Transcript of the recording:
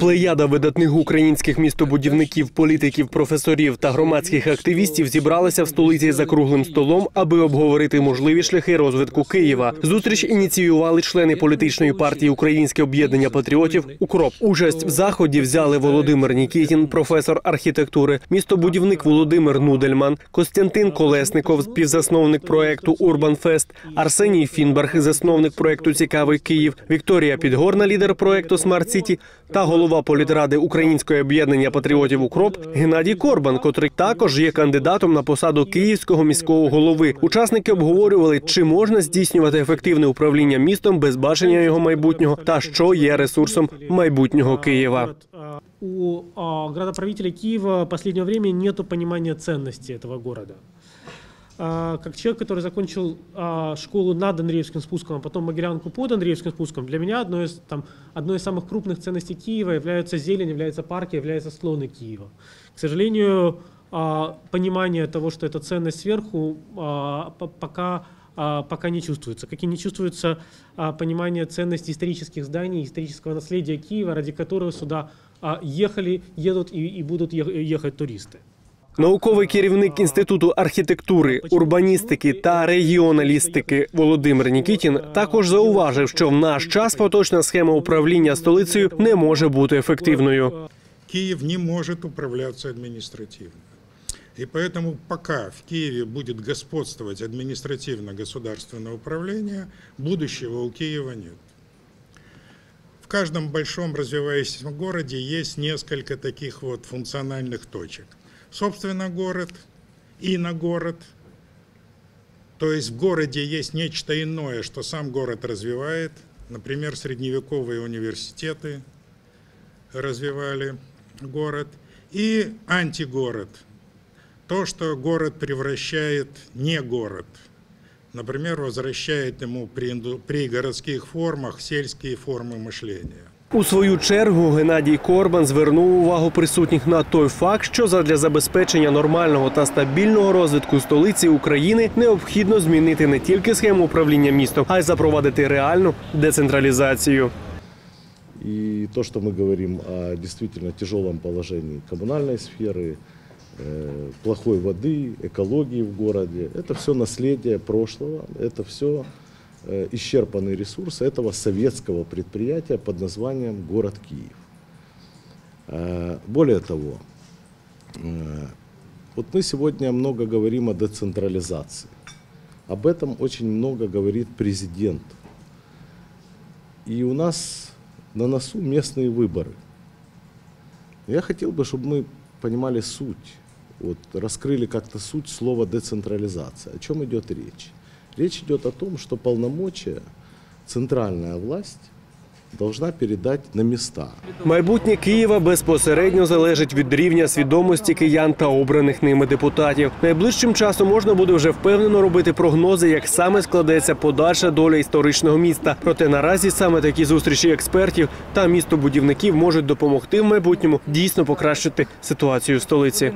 Плеяда видатних українських містобудівників, політиків, професорів та громадських активістів зібралися в столиці за круглим столом, аби обговорити можливі шляхи розвитку Києва. Зустріч ініціювали члени політичної партії Українське об'єднання патріотів Укроп. Участь в заході взяли Володимир Нікітін, професор архітектури, містобудівник Володимир Нудельман, Костянтин Колесников, співзасновник проекту Урбан Фест, Арсеній Фінберг, засновник проекту Цікавий Київ, Вікторія Підгорна, лідер проекту Смарт Сіті та голова політради Українського об'єднання патріотів Укроп Геннадій Корбан, котрий також є кандидатом на посаду київського міського голови. Учасники обговорювали, чи можна здійснювати ефективне управління містом без бачення його майбутнього, та що є ресурсом майбутнього Києва. У градоправителя Киева в последнее время нет понимания ценности этого города. А, Как человек, который закончил а, школу над Андреевским спуском, а потом Могилянку под Андреевским спуском, для меня одной из, там, одной из самых крупных ценностей Киева являются зелень, являются парки, являются склоны Киева. К сожалению, а, понимание того, что это ценность сверху, а, по- пока а, пока не чувствуется. Как и не чувствуется а, понимание ценности исторических зданий, исторического наследия Киева, ради которого сюда а, ехали, едут и, и будут ехать туристы. Науковий керівник інституту архітектури, урбаністики та регіоналістики Володимир Нікітін також зауважив, що в наш час поточна схема управління столицею не може бути ефективною. Киев не может управляться административно. И поэтому пока в Киеве будет господствовать административно-государственное управление, будущего у Киева нет. В каждом большом развивающемся городе есть несколько таких вот функциональных точек. Собственно, город, и на город. То есть в городе есть нечто иное, что сам город развивает. Например, средневековые университеты, развивали город, и антигород. То, что город превращает не город. Например, возвращает ему при, при городских формах сельские формы мышления. У свою чергу Геннадій Корбан звернув увагу присутніх на той факт, що задля забезпечення нормального та стабільного розвитку столиці України необхідно змінити не тільки схему управління містом, а й запровадити реальну децентралізацію. И то, что мы говорим о действительно тяжелом положении коммунальной сферы, э, плохой воды, экологии в городе, это все наследие прошлого, это все э, исчерпанный ресурс этого советского предприятия под названием «Город Киев». Э, Более того, э, вот мы сегодня много говорим о децентрализации. Об этом очень много говорит президент. И у нас на носу местные выборы. Я хотел бы, чтобы мы понимали суть, вот, раскрыли как-то суть слова децентрализация. О чем идет речь? Речь идет о том, что полномочия центральная власть должна передать на места. Майбутнє Києва безпосередньо залежить від рівня свідомості киян та обраних ними депутатів. Найближчим часом можна буде вже впевнено робити прогнози, як саме складеться подальша доля історичного міста. Проте наразі саме такі зустрічі експертів та містобудівників можуть допомогти в майбутньому дійсно покращити ситуацію в столиці.